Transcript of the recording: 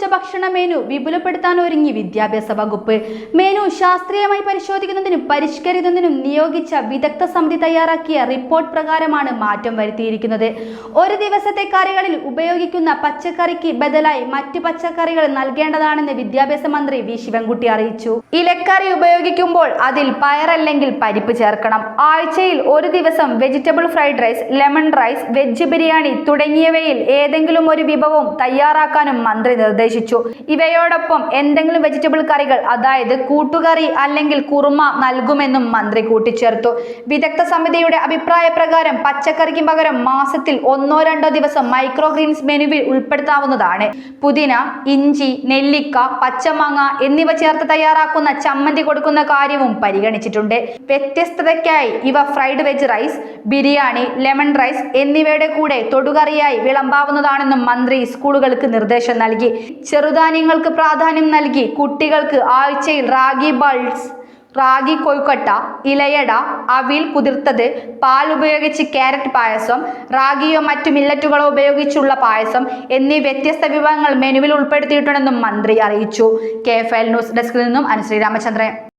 ഉച്ചഭക്ഷണ മെനു വിപുലപ്പെടുത്താൻ ഒരുങ്ങി വിദ്യാഭ്യാസ വകുപ്പ്. മെനു ശാസ്ത്രീയമായി പരിശോധിക്കുന്നതിനും പരിഷ്കരിക്കുന്നതിനും നിയോഗിച്ച വിദഗ്ധ സമിതി തയ്യാറാക്കിയ റിപ്പോർട്ട് പ്രകാരമാണ് മാറ്റം വരുത്തിയിരിക്കുന്നത്. ഒരു ദിവസത്തെ കറികളിൽ ഉപയോഗിക്കുന്ന പച്ചക്കറിക്ക് ബദലായി മറ്റ് പച്ചക്കറികൾ നൽകേണ്ടതാണെന്ന് വിദ്യാഭ്യാസ മന്ത്രി വി. ശിവൻകുട്ടി അറിയിച്ചു. ഇലക്കറി ഉപയോഗിക്കുമ്പോൾ അതിൽ പയറല്ലെങ്കിൽ പരിപ്പ് ചേർക്കണം. ആഴ്ചയിൽ ഒരു ദിവസം vegetable fried rice lemon rice veg biryani തുടങ്ങിയവയിൽ ഏതെങ്കിലും ഒരു വിഭവം തയ്യാറാക്കാനും മന്ത്രി നിർദ്ദേശിച്ചു. ഇവയോടൊപ്പം എന്തെങ്കിലും വെജിറ്റബിൾ കറികൾ അതായത് കൂട്ടുകറി അല്ലെങ്കിൽ കുറുമ നൽകുമെന്നും മന്ത്രി കൂട്ടിച്ചേർത്തു. വിദഗ്ധ സമിതിയുടെ അഭിപ്രായ പ്രകാരം പച്ചക്കറിക്ക് പകരം മാസത്തിൽ ഒന്നോ രണ്ടോ ദിവസം മൈക്രോ ഗ്രീൻസ് മെനുവിൽ ഉൾപ്പെടുത്താവുന്നതാണ്. പുതിന ഇഞ്ചി നെല്ലിക്ക പച്ചമാങ്ങ എന്നിവ ചേർത്ത് തയ്യാറാക്കുന്ന ചമ്മന്തി കൊടുക്കുന്ന കാര്യവും പരിഗണിച്ചിട്ടുണ്ട്. വ്യത്യസ്തതയ്ക്കായി ഇവ fried veg rice biryani lemon rice എന്നിവയുടെ കൂടെ തൊടുകറിയായി വിളമ്പാവുന്നതാണെന്നും മന്ത്രി സ്കൂളുകൾക്ക് നിർദ്ദേശം നൽകി. ചെറുധാന്യങ്ങൾക്ക് പ്രാധാന്യം നൽകി കുട്ടികൾക്ക് ആഴ്ചയിൽ റാഗി ബൾസ് റാഗി കൊഴുക്കട്ട ഇലയട അവിൽ കുതിർത്തത് പാൽ ഉപയോഗിച്ച് ക്യാരറ്റ് പായസം റാഗിയോ മറ്റു മില്ലറ്റുകളോ ഉപയോഗിച്ചുള്ള പായസം എന്നീ വ്യത്യസ്ത വിഭവങ്ങൾ മെനുവിൽ ഉൾപ്പെടുത്തിയിട്ടുണ്ടെന്നും മന്ത്രി അറിയിച്ചു. കെ എഫ് എൽ ന്യൂസ് ഡെസ്കിൽ നിന്നും അനുശ്രീ രാമചന്ദ്രൻ.